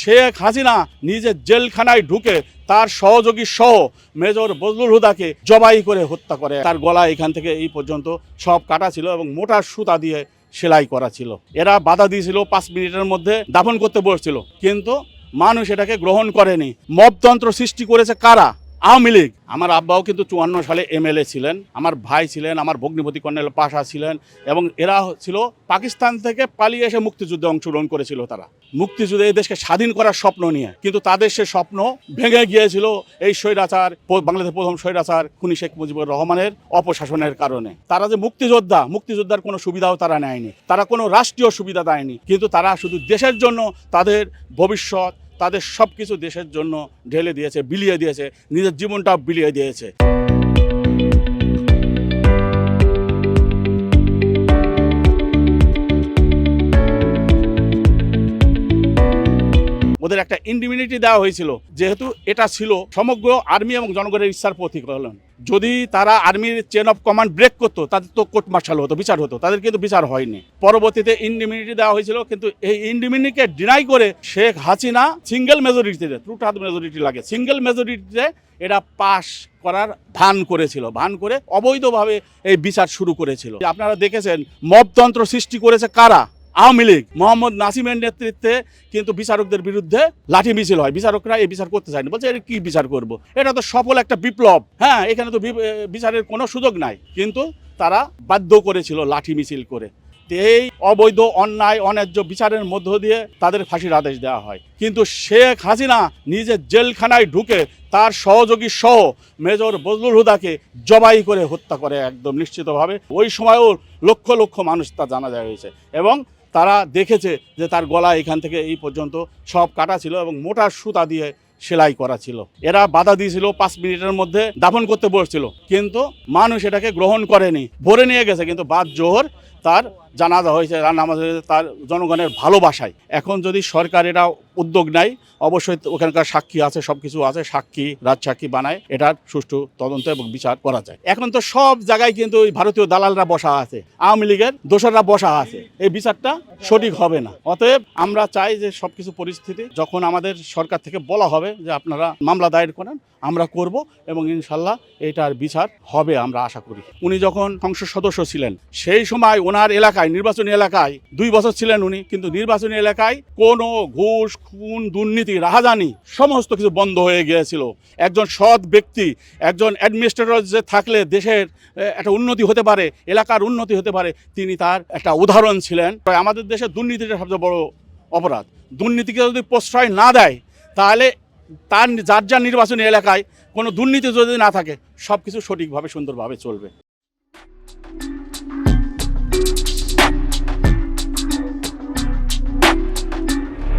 শেখ হাসিনা নিজের জেলখানায় ঢুকে তার সহযোগী সহ মেজর বজলুল হুদাকে জবাই করে হত্যা করে। তার গলা এখান থেকে এই পর্যন্ত সব কাটা ছিল এবং মোটা সুতা দিয়ে সেলাই করা ছিল। এরা বাধা দিয়েছিল, পাঁচ মিনিটের মধ্যে দাফন করতে বসছিল। কিন্তু মানুষ এটাকে গ্রহণ করেনি। মবতন্ত্র সৃষ্টি করেছে কারা? আওয়ামী লীগ। আমার আব্বাও কিন্তু চুয়ান্ন সালে এমএলএ ছিলেন, আমার ভাই ছিলেন, আমার ভগ্নিপতি কর্নেল পাশা ছিলেন এবং এরা ছিল পাকিস্তান থেকে পালিয়ে এসে মুক্তিযুদ্ধে অংশগ্রহণ করেছিল তারা। মুক্তিযুদ্ধে এই দেশকে স্বাধীন করার স্বপ্ন নিয়ে, কিন্তু তাদের সে স্বপ্ন ভেঙে গিয়েছিল এই স্বৈরাচার বাংলাদেশের প্রথম স্বৈরাচার খুনি শেখ মুজিবুর রহমানের অপশাসনের কারণে। তারা যে মুক্তিযোদ্ধা, মুক্তিযোদ্ধার কোনো সুবিধাও তারা নেয়নি, তারা কোনো রাষ্ট্রীয় সুবিধা দেয়নি, কিন্তু তারা শুধু দেশের জন্য তাদের ভবিষ্যৎ তাদের সব কিছু দেশের জন্য ঢেলে দিয়েছে বিলিয়ে দিয়েছে নিজের জীবনটা বিলিয়ে দিয়েছে। ওদের একটা ইন্ডিমিনিটি দেওয়া হয়েছিল। যেহেতু এটা ছিল সমগ্র আর্মি এবং জনগণের ইচ্ছার প্রতিফলন যদি তারা আর্মির চেন অফ কমান্ড ব্রেক করতো, তাদের তো কোর্ট মার্শাল হতো, বিচার হতো। তাদের কিন্তু বিচার হয়নি। পরবর্তীতে ইন্ডিমিনিটি দেওয়া হয়েছিল, কিন্তু এই ইন্ডিমিনিটিকে ডিনাই করে শেখ হাসিনা সিঙ্গেল মেজরিটিতে টু থার্ড মেজরিটি লাগে সিঙ্গেল মেজরিটিতে এটা পাশ করার ভান করেছিল। ভান করে অবৈধভাবে এই বিচার শুরু করেছিল। আপনারা দেখেছেন, মবতন্ত্র সৃষ্টি করেছে কারা? আওয়ামী লীগ, মোহাম্মদ নাসিমের নেতৃত্বে কিন্তু বিচারকদের বিরুদ্ধে লাঠি মিছিল হয়। বিচারকরা এই বিচার করতে চায়নি। বলছে এটা কি বিচার করব? এটা তো সফল একটা বিপ্লব। হ্যাঁ এখানে তো বিচারের কোনো সুযোগ নাই। কিন্তু তারা বাধ্য করেছিল লাঠি মিছিল করে। এই অবৈধ, অন্যায়, অন্যায্য বিচারের মধ্য দিয়ে তাদের ফাঁসির আদেশ দেওয়া হয়। কিন্তু শেখ হাসিনা নিজে জেলখানায় ঢুকে তার সহযোগী সহ মেজর বজলুল হুদাকে জবাই করে হত্যা করে একদম নিশ্চিতভাবে। ওই সময়ও লক্ষ লক্ষ মানুষ তা জানা যায় হয়েছে। এবং তারা দেখেছে যে তার গলা এখান থেকে এই পর্যন্ত সব কাটা ছিল এবং মোটা সুতা দিয়ে সেলাই করা ছিল। এরা বাধা দিয়েছিল, পাঁচ মিনিটের মধ্যে দাফন করতে বসছিল। কিন্তু মানুষ এটাকে গ্রহণ করেনি। ভরে নিয়ে গেছে, কিন্তু বাদ জোহর তার জানাজা হয়েছে নামাজ হয়েছে, তার জনগণের ভালোবাসায়। এখন যদি সরকার এটা উদ্যোগ নেয়, অবশ্যই ওখানকার সাক্ষী আছে সব কিছু আছে, সাক্ষী রাজসাক্ষী বানায়, এটার সুষ্ঠু তদন্ত এবং বিচার করা যায়। এখন তো সব জায়গায় কিন্তু ওই ভারতীয় দালালরা বসা আছে, আওয়ামী লীগের দোসররা বসা আছে। এই বিচারটা সঠিক হবে না। অতএব আমরা চাই যে সব কিছু পরিস্থিতি যখন আমাদের সরকার থেকে বলা হবে যে আপনারা মামলা দায়ের করেন, আমরা করব এবং ইনশাল্লাহ এটার বিচার হবে, আমরা আশা করি। উনি যখন সংসদ সদস্য ছিলেন, সেই সময় ওনার এলাকায়, নির্বাচনী এলাকায়, দুই বছর ছিলেন উনি, কিন্তু নির্বাচনী এলাকায় কোনো ঘুষ, খুন, দুর্নীতি, রাহাজানি সমস্ত কিছু বন্ধ হয়ে গিয়েছিল। একজন সৎ ব্যক্তি, একজন অ্যাডমিনিস্ট্রেটর যে থাকলে দেশের একটা উন্নতি হতে পারে, এলাকার উন্নতি হতে পারে, তিনি তার একটা উদাহরণ ছিলেন। আমাদের দেশে দুর্নীতিটা সবচেয়ে বড় অপরাধ। দুর্নীতিকে যদি প্রশ্রয় না দেয়, তাহলে তার, যার যার নির্বাচনী এলাকায় কোনো দুর্নীতি যদি না থাকে সব কিছু সঠিকভাবে, সুন্দরভাবে চলবে।